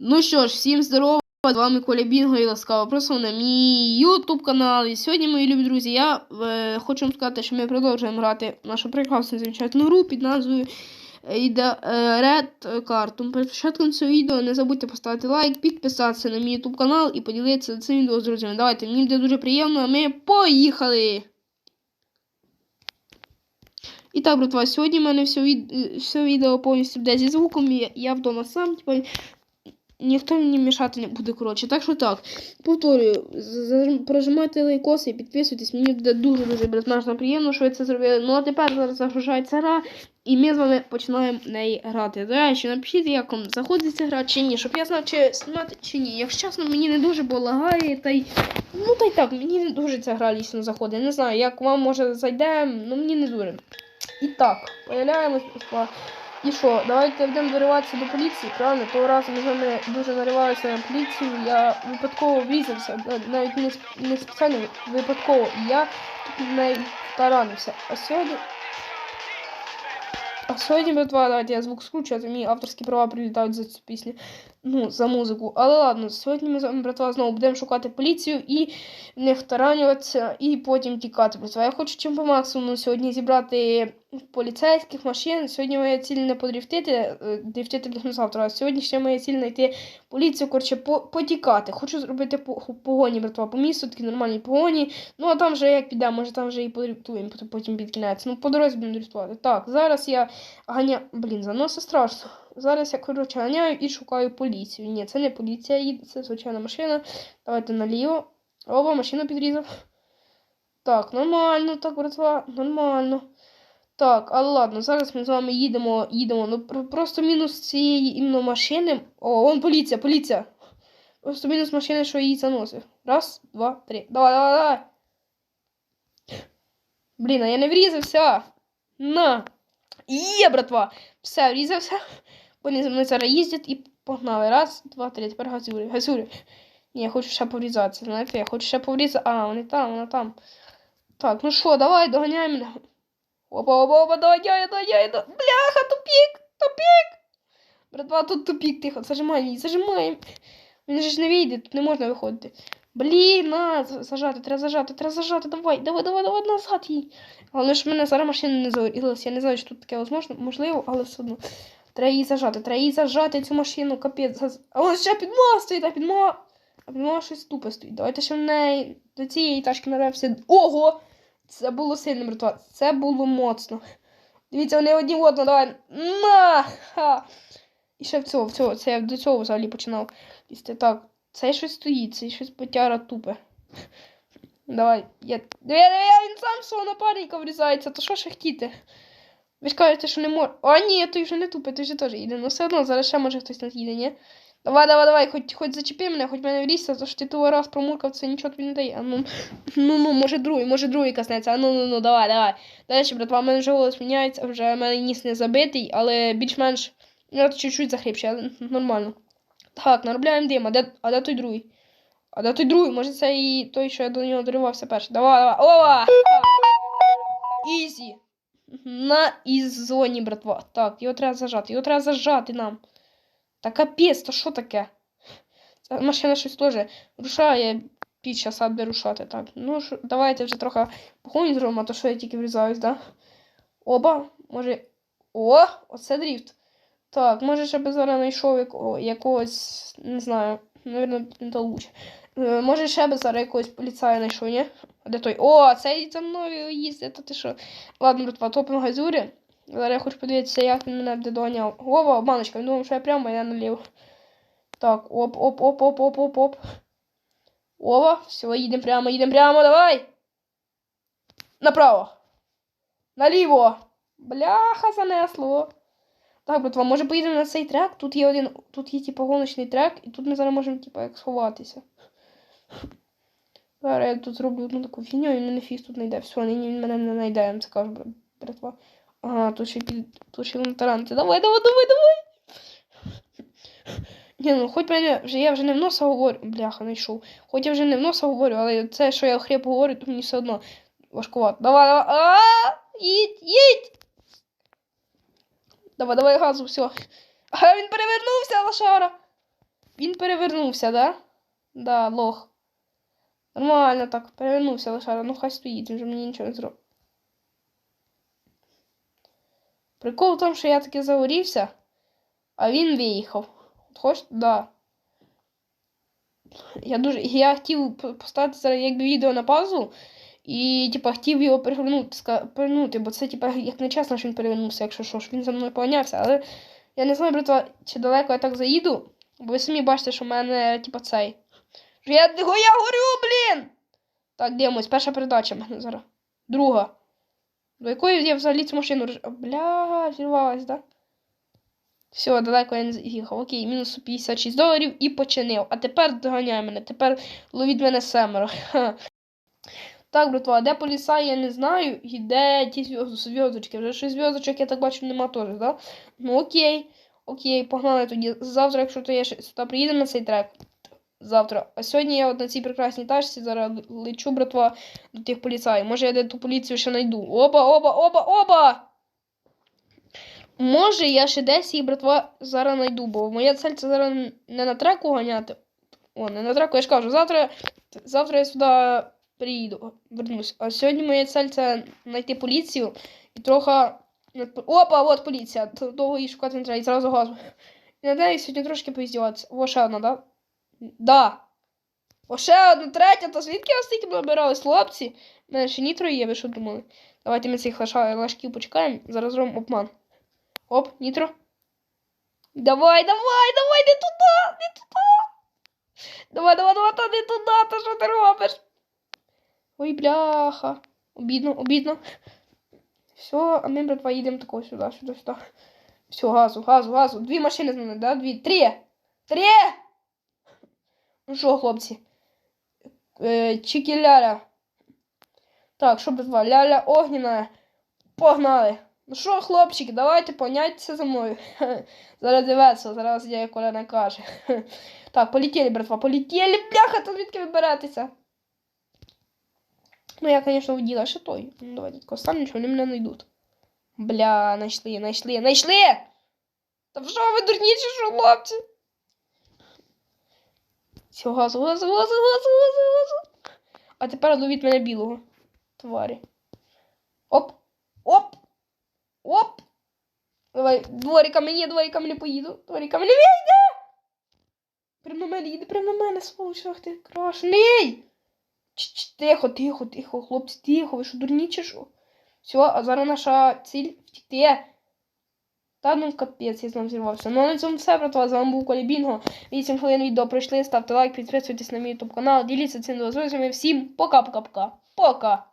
Ну що ж, всім здорово, з вами Коля Бінго і ласкаво просимо на мій YouTube канал. І сьогодні, мої любі друзі, я е, хочу вам сказати, що ми продовжуємо грати нашу прекрасну замечательну гру під назвою е, Ida- е, Red Card. Тому перед початком цього відео не забудьте поставити лайк, підписатися на мій YouTube канал і поділитися цим відео з друзями. Давайте, мені буде дуже приємно, а ми поїхали! І так, братва, сьогодні в мене все, від... все відео повністю буде зі звуком. Я, я вдома сам, типу, ніхто мені мішати не буде, коротше. Так що так, повторюю, прожимайте лайкоси і підписуйтесь. Мені буде дуже-дуже безмежно приємно, що ви це зробили. Ну а тепер зараз загружається гра, і ми з вами починаємо в неї грати. До речі, напишіть, як вам заходить ця гра чи ні, щоб я знав, чи знімати чи ні. Якщо чесно, мені не дуже бо лагає, та й. Ну та й так, мені не дуже ця гра лісно заходить. Не знаю, як вам може зайде, ну мені не дуже. І так, появляємось. І що, давайте будемо дориватися до поліції, правильно? Того разу ми з дуже наривалися на поліцію, я випадково врізався, навіть не, не спеціально, випадково. І я тут навіть таранився. А сьогодні. А сьогодні, братва, давайте я звук скручу, а то мені авторські права прилітають за цю пісню. Ну, за музику. Але ладно, сьогодні ми з вами, братва, знову будемо шукати поліцію і в них і потім тікати. Братва. Я хочу чим по максимуму сьогодні зібрати поліцейських машин. Сьогодні моя ціль не подрифтити, е, дрифтити будемо завтра, а сьогодні ще моя ціль знайти поліцію, коротше, по- потікати. Хочу зробити по- погоні, братва, по місту, такі нормальні погоні. Ну, а там вже як піде, може там вже і подрифтуємо потім- під кінець. Ну, по дорозі будемо дрифтувати. Так, зараз я ганя... Блін, заноси страшно. Зараз я, коротше, ганяю і шукаю поліцію. Ні, це не поліція їде, це звичайна машина. Давайте наліво. Оба, машину підрізав. Так, нормально, так, братва, нормально. Так, але ладно, зараз ми з вами їдемо, їдемо. Ну просто мінус цієї іменно машини. О, вон поліція, поліція. Просто мінус машини, що її заносив. Раз, два, три. Давай, давай, давай. Блін, а я не врізався. На. Є, братва. Все, врізався. Вони за мною зараз їздять і погнали. Раз, два, три. Тепер газюри. Газюри. Ні, я хочу ще поврізатися. Знаєте, я хочу ще поврізати. А, вони там, вона там. Так, ну що, давай, доганяй мене. Опа, опа, опа, доганяй, доганяй, до... Бляха, тупік, тупік. Братва, тут тупік, тихо, зажимай її, зажимай. Він же ж не вийде, тут не можна виходити. Блін, на, зажати, треба зажати, треба зажати, давай, давай, давай, давай, назад їй. Головне, щоб мене зараз машина не загорілася. Я не знаю, що тут таке можливо, але все одно. Треба її зажати, треба її зажати цю машину, капець. А ось ще підмога стоїть, а підмога. А підмога щось тупе стоїть. Давайте ще в неї до цієї тачки нарався. Ого! Це було сильно, братва. Це було моцно. Дивіться, вони одні в одну, давай. На! Ха! І ще в цього, в цього, це я до цього взагалі починав. Лізти. Так, цей щось стоїть, цей щось потяра тупе. Давай, я. Диви, диви, він сам свого напарника врізається, то що ще хотіти? Ви ж кажете, що не може. О, ні, той вже не тупе, той вже теж їде. Ну все одно, зараз ще може хтось нас їде, ні? Давай, давай, давай, хоч, хоч зачепи мене, хоч мене врізся, то що ти того раз промуркав, це нічого тобі не дає. А ну, ну, ну, може другий, може другий коснеться. А ну, ну, ну, давай, давай. Речі, братва, в мене вже голос міняється, вже в мене ніс не забитий, але більш-менш. Я чуть-чуть захрипший, але нормально. Так, наробляємо дим, а де, а де той другий? А де той другий? Може це і той, що я до нього доривався перший. Давай, давай. Ова! Ізі. На із зоні, братва. Так, його треба зажати. Його треба зажати нам. Та капець, то що таке? Ця машина щось теж рушає під час аби рушати. Так, ну шо, давайте вже трохи погоню зробимо, а то що я тільки врізаюсь, да? Оба, може. О, оце дріфт. Так, може ще би зараз знайшов якогось, не знаю, навірно, не то лучше. Може ще би зараз якогось поліцая знайшов, ні? Де той? О, цей за мною їздить, то ти що? Ладно, братва, топимо газюрі. Зараз я хочу подивитися, як він мене буде доганяв. Ова, обманочка, він думав, що я прямо, я наліво. Так, оп, оп, оп, оп, оп, оп, оп. Ова, все, їдемо прямо, їдемо прямо, давай. Направо. Наліво. Бляха, занесло. Так, братва, може поїдемо на цей трек? Тут є один, тут є типу гоночний трек, і тут ми зараз можемо, типу, як сховатися. Зараз я тут зроблю одну таку фігню, і мене фіг тут не йде. Все, він мене не знайде, я вам це кажу, братва. Ага, тут ще тут ще вон таранти. Давай, давай, давай, давай. Ні, ну хоч мене вже я вже не в носа говорю. Бляха, знайшов. Хоч я вже не в носа говорю, але це, що я хріп говорю, то мені все одно важкувато. Давай, давай. А, їдь, їдь. Давай, давай газу, все. А він перевернувся, лошара. Він перевернувся, да? Да, лох. Нормально так, перевернувся лише, ну хай стоїть, він вже мені нічого не зробить. Прикол в тому, що я таки загорівся, а він виїхав. От хоч, да. Я дуже. Я хотів поставити зараз якби відео на паузу і, типа, хотів його перевернути, перевернути, бо це, типа, як нечесно, що він перевернувся, якщо що ж він за мною поганявся. Але я не знаю, братва, чи далеко я так заїду, бо ви самі бачите, що в мене, типа, цей. Я, я горю, блін! Так, дивимось, перша передача в мене зараз. Друга. До якої я взагалі цю машину роз... Бля, зірвалась, да? Все, далеко я не з'їхав. Окей, мінус 56 доларів і починив. А тепер доганяй мене, тепер ловіть мене семеро. Ха. Так, братва, де поліса, я не знаю. І де ті зв'язочки. Вже щось зв'язочок, я так бачу, нема теж, да? Ну окей. Окей, погнали тоді. Завтра, якщо то я ще сюди приїду на цей трек. Завтра. А сьогодні я от на цій прекрасній тачці зараз лечу, братва, до тих поліцаїв. Може, я де ту поліцію ще знайду. Оба, оба, оба, оба! Може, я ще десь її, братва, зараз знайду, бо моя цель це зараз не на треку ганяти. О, не на треку, я ж кажу, завтра, завтра я сюди приїду, вернусь. А сьогодні моя цель це знайти поліцію і трохи. Опа, от поліція. Довго її шукати не треба, і зразу газу. І надеюсь сьогодні трошки поіздіватися. О, ще одна, да? Да. О, ще одна, третя, то звідки я стільки набирались, хлопці? У мене ще нітро є, ви що думали? Давайте ми цих лашків почекаємо, зараз зробимо обман. Оп, нітро. Давай, давай, давай, не туди, не туди. Давай, давай, давай, та не туди, та що ти робиш? Ой, бляха. Обідно, обідно. Все, а ми, братва, їдемо тако сюди, сюди, сюди. Все, газу, газу, газу. Дві машини з мене, да? Дві. Три. Три! Ну що, хлопці? Е, Чікі-ляля. Так, що, братва, ляля огняна. Погнали. Ну що, хлопчики, давайте поняття за мною. Зараз дивиться, зараз я Коля накаже. Так, полетіли, братва, полетіли, бляха, то звідки вибиратися? Ну, я, конечно, уділа ще той. Ну, давайте сам нічого, вони мене знайдуть. Бля, знайшли, знайшли, знайшли! Та що ви дурніші, що, хлопці? Все, газу, газу, газу, газу, газу. А тепер ловіть мене білого. Тварі. Оп! Оп! Оп! Давай, двориками, ні, двориками не поїду. Двориками не вийде! Прям на мене їде, прям на мене, сволоч, ах ти крашний! Тихо, тихо, тихо, хлопці, тихо, ви що дурні чи що? Все, а зараз наша ціль втікти. Та ну капець, я знову зірвався. Ну а на цьому все, братва, з вами був Колі Бінго. 8 хвилин відео пройшли, ставте лайк, підписуйтесь на мій ютуб канал, діліться цим з друзями. Всім пока-пока-пока. Пока!